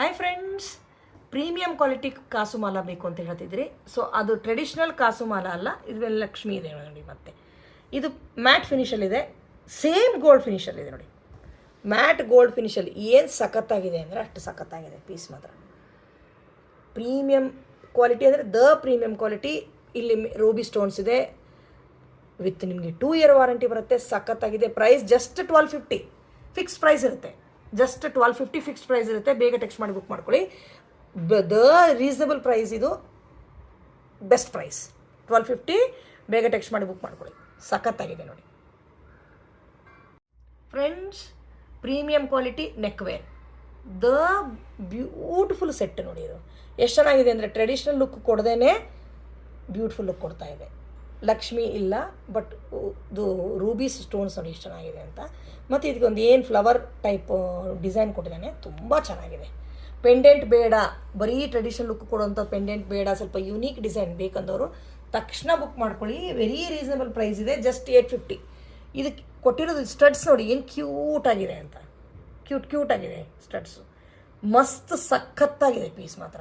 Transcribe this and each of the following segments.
Hi friends premium quality ಕಾಸು ಮಾಲ ಬೇಕು ಅಂತ ಹೇಳ್ತಿದ್ರಿ ಸೊ ಅದು ಟ್ರೆಡಿಷ್ನಲ್ ಕಾಸು ಮಾಲ ಅಲ್ಲ. ಇದು ಲಕ್ಷ್ಮಿ ಇದೆ ನೋಡಿ ಮತ್ತೆ. ಇದು ಮ್ಯಾಟ್ ಫಿನಿಷಲ್ಲಿದೆ ಸೇಮ್ ಗೋಲ್ಡ್ ಫಿನಿಷಲ್ಲಿದೆ ನೋಡಿ. ಮ್ಯಾಟ್ ಗೋಲ್ಡ್ ಫಿನಿಷಲ್ಲಿ ಏನು ಸಖತ್ತಾಗಿದೆ ಅಂದರೆ ಅಷ್ಟು ಸಖತ್ತಾಗಿದೆ ಪೀಸ್ ಮಾತ್ರ. ಪ್ರೀಮಿಯಂ ಕ್ವಾಲಿಟಿ ಅಂದರೆ ದ ಪ್ರೀಮಿಯಂ ಕ್ವಾಲಿಟಿ ಇಲ್ಲಿ ರೂಬಿ ಸ್ಟೋನ್ಸ್ ಇದೆ. ವಿತ್ ನಿಮಗೆ ಟೂ ಇಯರ್ ವಾರಂಟಿ ಬರುತ್ತೆ. ಸಖತ್ತಾಗಿದೆ. Price just twelve fifty fix price ಇರುತ್ತೆ. Just twelve fifty fix price ಇರುತ್ತೆ, ಬೇಗ ಟೆಕ್ಸ್ಟ್ ಮಾಡಿ ಬುಕ್ ಮಾಡ್ಕೊಳ್ಳಿ. ದ ರೀಸನಬಲ್ ಪ್ರೈಸ್ ಇದು ಬೆಸ್ಟ್ ಪ್ರೈಸ್ ಟ್ವೆಲ್ ಫಿಫ್ಟಿ ಬೇಗ ಟೆಕ್ಸ್ಟ್ ಮಾಡಿ ಬುಕ್ ಮಾಡ್ಕೊಳ್ಳಿ. ಸಖತ್ತಾಗಿದೆ ನೋಡಿ. Friends premium quality neckwear the beautiful set ನೋಡಿ ಇದು. ಎಷ್ಟು ಚೆನ್ನಾಗಿದೆ ಅಂದರೆ ಟ್ರೆಡಿಷ್ನಲ್ ಲುಕ್ ಕೊಡದೇನೆ ಬ್ಯೂಟಿಫುಲ್ ಲುಕ್ ಕೊಡ್ತಾ ಇದೆ. ಲಕ್ಷ್ಮಿ ಇಲ್ಲ ಬಟ್ ಇದು ರೂಬೀಸ್ ಸ್ಟೋನ್ಸ್ ನೋಡಿ ಎಷ್ಟು ಚೆನ್ನಾಗಿದೆ ಅಂತ. ಮತ್ತು ಇದಕ್ಕೊಂದು ಏನು ಫ್ಲವರ್ ಟೈಪ್ ಡಿಸೈನ್ ಕೊಟ್ಟಿದ್ದಾನೆ, ತುಂಬ ಚೆನ್ನಾಗಿದೆ. ಪೆಂಡೆಂಟ್ ಬೇಡ, ಬರೀ ಟ್ರೆಡಿಷನಲ್ ಲುಕ್ ಕೊಡುವಂಥ ಪೆಂಡೆಂಟ್ ಬೇಡ, ಸ್ವಲ್ಪ ಯುನೀಕ್ ಡಿಸೈನ್ ಬೇಕಂದವರು ತಕ್ಷಣ ಬುಕ್ ಮಾಡ್ಕೊಳ್ಳಿ ವೆರಿ ರೀಸನಬಲ್ ಪ್ರೈಸ್ ಇದೆ ಜಸ್ಟ್ ಏಟ್ ಫಿಫ್ಟಿ ಇದಕ್ಕೆ ಕೊಟ್ಟಿರೋದು ಸ್ಟಡ್ಸ್ ನೋಡಿ, ಏನು ಕ್ಯೂಟ್ ಆಗಿದೆ ಅಂತ. ಕ್ಯೂಟ್ ಕ್ಯೂಟ್ ಆಗಿದೆ ಸ್ಟಡ್ಸು ಮಸ್ತ್ ಸಖತ್ತಾಗಿದೆ ಪೀಸ್ ಮಾತ್ರ.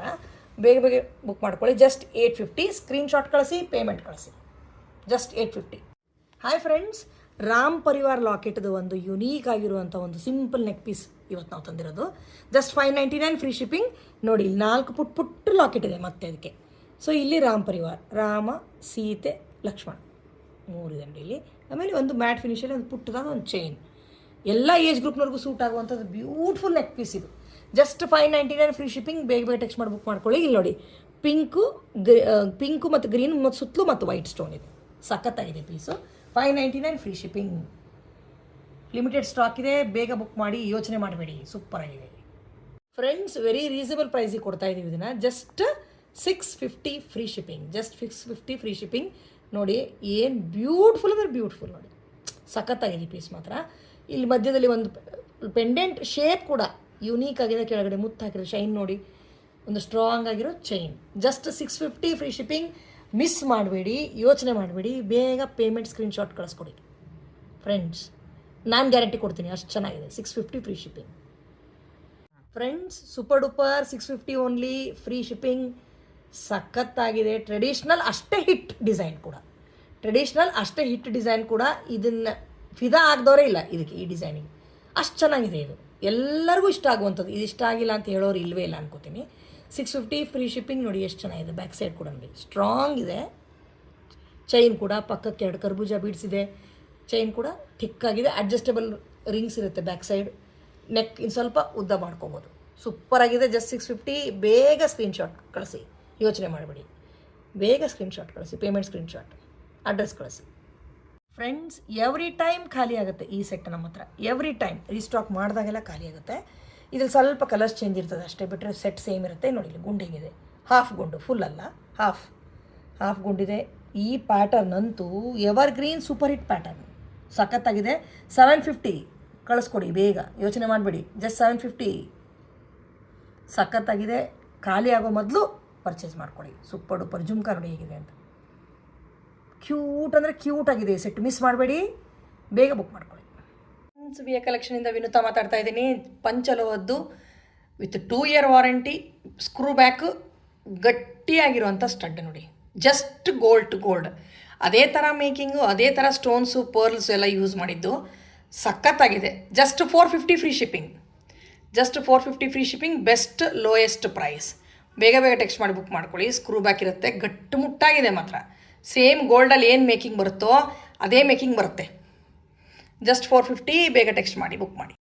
ಬೇಗ ಬೇಗ ಬುಕ್ ಮಾಡ್ಕೊಳ್ಳಿ ಜಸ್ಟ್ ಏಟ್ ಫಿಫ್ಟಿ ಸ್ಕ್ರೀನ್ಶಾಟ್ ಕಳಿಸಿ ಪೇಮೆಂಟ್ ಕಳಿಸಿ. Just eight fifty hi friends Ram Parivar ಲಾಕೆಟ್ದು ಒಂದು ಯುನೀಕ್ ಆಗಿರುವಂಥ ಒಂದು ಸಿಂಪಲ್ ನೆಕ್ ಪೀಸ್ ಇವತ್ತು ನಾವು ತಂದಿರೋದು. Just five ninety nine free shipping ನೋಡಿ, ಇಲ್ಲಿ ನಾಲ್ಕು ಪುಟ್ ಪುಟ್ಟ ಲಾಕೆಟ್ ಇದೆ ಮತ್ತೆ ಅದಕ್ಕೆ. ಸೊ ಇಲ್ಲಿ ರಾಮ್ ಪರಿವಾರ್ ರಾಮ ಸೀತೆ ಲಕ್ಷ್ಮಣ್ ಮೂರು ಇದೆ ಇಲ್ಲಿ. ಆಮೇಲೆ ಒಂದು ಮ್ಯಾಟ್ ಫಿನಿಷಲ್ಲಿ ಒಂದು ಪುಟ್ಟದಾದ ಒಂದು ಚೈನ್ ಎಲ್ಲ ಏಜ್ ಗ್ರೂಪ್ನವ್ರಿಗೂ ಸೂಟ್ ಆಗುವಂಥದ್ದು ಬ್ಯೂಟಿಫುಲ್ ನೆಕ್ ಪೀಸ್ ಇದು. Just five ninety nine free shipping ಬೇಗ ಬೇಗ ಟೆಕ್ಸ್ಟ್ ಮಾಡಿ ಬುಕ್ ಮಾಡ್ಕೊಳ್ಳಿ. ಇಲ್ಲಿ ನೋಡಿ ಪಿಂಕು ಗ್ರಿ ಪಿಂಕು ಮತ್ತು ಗ್ರೀನ್ ಮತ್ತು ಸುತ್ತಲೂ ಮತ್ತು ವೈಟ್ ಸ್ಟೋನ್ ಇದೆ. ಸಖತ್ತಾಗಿದೆ piece five ninety nine free shipping limited stock ಇದೆ, ಬೇಗ ಬುಕ್ ಮಾಡಿ, ಯೋಚನೆ ಮಾಡಬೇಡಿ. ಸೂಪರ್ ಆಗಿದೆ. ಫ್ರೆಂಡ್ಸ್ ವೆರಿ ರೀಸನಬಲ್ ಪ್ರೈಸಿಗೆ ಕೊಡ್ತಾ ಇದ್ದೀವಿ ಇದನ್ನು. Just six fifty free shipping just six fifty free shipping ನೋಡಿ, ಏನು ಬ್ಯೂಟಿಫುಲ್ ಅಂದರೆ ಬ್ಯೂಟಿಫುಲ್ ನೋಡಿ. ಸಖತ್ತಾಗಿದೆ ಪೀಸ್ ಮಾತ್ರ. ಇಲ್ಲಿ ಮಧ್ಯದಲ್ಲಿ ಒಂದು ಪೆಂಡೆಂಟ್ ಶೇಪ್ ಕೂಡ ಯುನೀಕ್ ಆಗಿದೆ ಕೆಳಗಡೆ ಮುತ್ತು ಹಾಕಿರೋ ಶೈನ್ ನೋಡಿ. ಒಂದು ಸ್ಟ್ರಾಂಗ್ ಆಗಿರೋ chain just six fifty free shipping miss ಮಾಡಬೇಡಿ, ಯೋಚನೆ ಮಾಡಬೇಡಿ, ಬೇಗ ಪೇಮೆಂಟ್ ಸ್ಕ್ರೀನ್ಶಾಟ್ ಕಳಿಸ್ಕೊಡಿ. ಫ್ರೆಂಡ್ಸ್ ನಾನು ಗ್ಯಾರಂಟಿ ಕೊಡ್ತೀನಿ, ಅಷ್ಟು ಚೆನ್ನಾಗಿದೆ. Six fifty free shipping friends super duper six fifty only free shipping ಸಖತ್ತಾಗಿದೆ. ಟ್ರೆಡಿಷ್ನಲ್ ಅಷ್ಟೇ ಹಿಟ್ ಡಿಸೈನ್ ಕೂಡ. ಟ್ರೆಡಿಷ್ನಲ್ ಅಷ್ಟೇ ಹಿಟ್ ಡಿಸೈನ್ ಕೂಡ ಇದನ್ನು ಫಿದಾ ಆಗದವರೇ ಇಲ್ಲ ಇದಕ್ಕೆ ಈ ಡಿಸೈನಿಂಗ್ ಅಷ್ಟು ಚೆನ್ನಾಗಿದೆ ಇದು. ಎಲ್ಲರಿಗೂ ಇಷ್ಟ ಆಗುವಂಥದ್ದು. ಇದು ಇಷ್ಟ ಆಗಿಲ್ಲ ಅಂತ ಹೇಳೋರು ಇಲ್ಲವೇ ಇಲ್ಲ ಅನ್ಕೋತೀನಿ. ಸಿಕ್ಸ್ ಫಿಫ್ಟಿ ಫ್ರೀ ಶಿಪ್ಪಿಂಗ್ ನೋಡಿ ಎಷ್ಟು ಚೆನ್ನಾಗಿದೆ. ಬ್ಯಾಕ್ ಸೈಡ್ ಕೂಡ ನೋಡಿ. ಸ್ಟ್ರಾಂಗ್ ಇದೆ. ಚೈನ್ ಕೂಡ ಪಕ್ಕಕ್ಕೆ ಎರಡು ಕರ್ಬೂಜ ಇದೆ. ಚೈನ್ ಕೂಡ ಥಿಕ್ಕಾಗಿದೆ ಅಡ್ಜಸ್ಟಬಲ್ ರಿಂಗ್ಸ್ ಇರುತ್ತೆ ಬ್ಯಾಕ್ ಸೈಡ್ ನೆಕ್ ಇನ್ನು ಸ್ವಲ್ಪ ಉದ್ದ ಮಾಡ್ಕೋಬೋದು. ಸೂಪರ್ ಆಗಿದೆ. ಜಸ್ಟ್ ಸಿಕ್ಸ್ ಫಿಫ್ಟಿ ಬೇಗ ಸ್ಕ್ರೀನ್ಶಾಟ್ ಕಳಿಸಿ. ಯೋಚನೆ ಮಾಡಬೇಡಿ. ಬೇಗ ಸ್ಕ್ರೀನ್ಶಾಟ್ ಕಳಿಸಿ. ಪೇಮೆಂಟ್ ಸ್ಕ್ರೀನ್ಶಾಟ್ ಅಡ್ರೆಸ್ ಕಳಿಸಿ. ಫ್ರೆಂಡ್ಸ್ ಎವ್ರಿ ಟೈಮ್ ಖಾಲಿ ಆಗುತ್ತೆ ಈ ಸೆಟ್ ನಮ್ಮ ಹತ್ರ ಎವ್ರಿ ಟೈಮ್ ರೀಸ್ಟಾಕ್ ಮಾಡಿದಾಗೆಲ್ಲ ಖಾಲಿ ಆಗುತ್ತೆ. ಇದ್ರಲ್ಲಿ ಸ್ವಲ್ಪ ಕಲರ್ಸ್ ಚೇಂಜ್ ಇರ್ತದೆ ಅಷ್ಟೇ ಬಿಟ್ಟರೆ ಸೆಟ್ ಸೇಮ್ ಇರುತ್ತೆ. ನೋಡಿ ಇಲ್ಲಿ ಗುಂಡು ಹಾಫ್ ಗುಂಡು ಫುಲ್ ಅಲ್ಲ? ಹಾಫ್ ಹಾಫ್ ಗುಂಡಿದೆ ಈ ಪ್ಯಾಟರ್ನ್ ಅಂತೂ evergreen super hit pattern ಸಖತ್ತಾಗಿದೆ. ಸೆವೆನ್ ಫಿಫ್ಟಿ ಕಳಿಸ್ಕೊಡಿ ಬೇಗ. ಯೋಚನೆ ಮಾಡಬೇಡಿ. ಜಸ್ಟ್ ಸೆವೆನ್ ಫಿಫ್ಟಿ ಸಖತ್ತಾಗಿದೆ. ಖಾಲಿ ಆಗೋ ಮೊದಲು ಪರ್ಚೇಸ್ ಮಾಡ್ಕೊಳ್ಳಿ ಸೂಪರ್ ಡೂಪರ್ ಜುಮ್ಕಾ ನೋಡಿ ಹೇಗಿದೆ ಅಂತ. ಕ್ಯೂಟ್ ಅಂದರೆ ಕ್ಯೂಟ್ ಆಗಿದೆ ಸೆಟ್ ಮಿಸ್ ಮಾಡಬೇಡಿ. ಬೇಗ ಬುಕ್ ಮಾಡ್ಕೊಳ್ಳಿ. ವಿ ಕಲೆಕ್ಷನಿಂದ ವಿನುತಾ ಮಾತಾಡ್ತಾ ಇದ್ದೀನಿ. ಪಂಚಲೋಹದ್ದು with two year warranty screw back ಗಟ್ಟಿಯಾಗಿರುವಂಥ stud ನೋಡಿ. ಜಸ್ಟ್ ಗೋಲ್ಡ್ ಟು ಗೋಲ್ಡ್ ಅದೇ ಥರ ಮೇಕಿಂಗು ಅದೇ ಥರ ಸ್ಟೋನ್ಸು ಪರ್ಲ್ಸ್ ಎಲ್ಲ ಯೂಸ್ ಮಾಡಿದ್ದು. ಸಖತ್ತಾಗಿದೆ. Just four fifty free shipping just four fifty free shipping best lowest price ಬೇಗ ಬೇಗ ಟೆಕ್ಸ್ಟ್ ಮಾಡಿ ಬುಕ್ ಮಾಡ್ಕೊಳ್ಳಿ. ಸ್ಕ್ರೂ ಬ್ಯಾಕ್ ಇರುತ್ತೆ. ಗಟ್ಟು ಮುಟ್ಟಾಗಿದೆ ಮಾತ್ರ. ಸೇಮ್ ಗೋಲ್ಡಲ್ಲಿ ಏನು ಮೇಕಿಂಗ್ ಬರುತ್ತೋ, ಅದೇ ಮೇಕಿಂಗ್ ಬರುತ್ತೆ. ಜಸ್ಟ್ ಫೋರ್ ಫಿಫ್ಟಿ ಬೇಗ ಟೆಕ್ಸ್ಟ್ ಮಾಡಿ ಬುಕ್ ಮಾಡಿ.